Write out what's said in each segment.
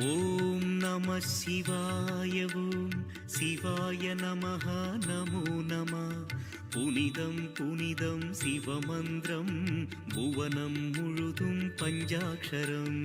ஓம் நம சிவாய ஓம் சிவாய நமஹ நமோ நம. புனிதம் புனிதம் சிவமந்திரம் புவனம் முழுதும் பஞ்சாட்சரம்.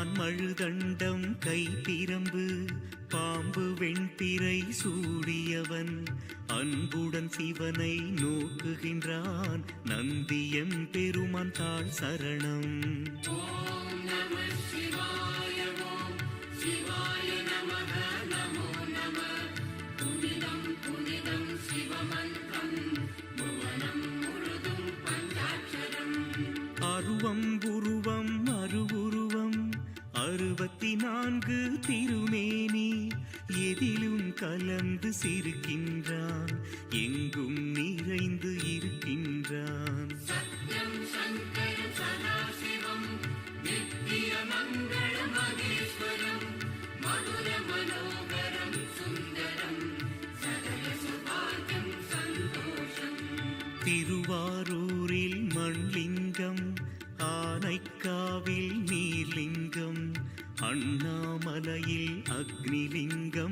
மான்மழுதண்டம் கைப்பிரம்பு பாம்பு வெண்பிறை சூடியவன். அன்புடன் சிவனை நோக்குகின்றான் நந்தியம் பெருமான் தாழ் சரணம். அறுபத்தி நான்கு திருமேனி எதிலும் கலந்து சிரிக்கின்றான் எங்கும் நிறைந்து இருக்கின்றான். திருவாரூரில் அண்ணாமலையில் அக்னிலிங்கம்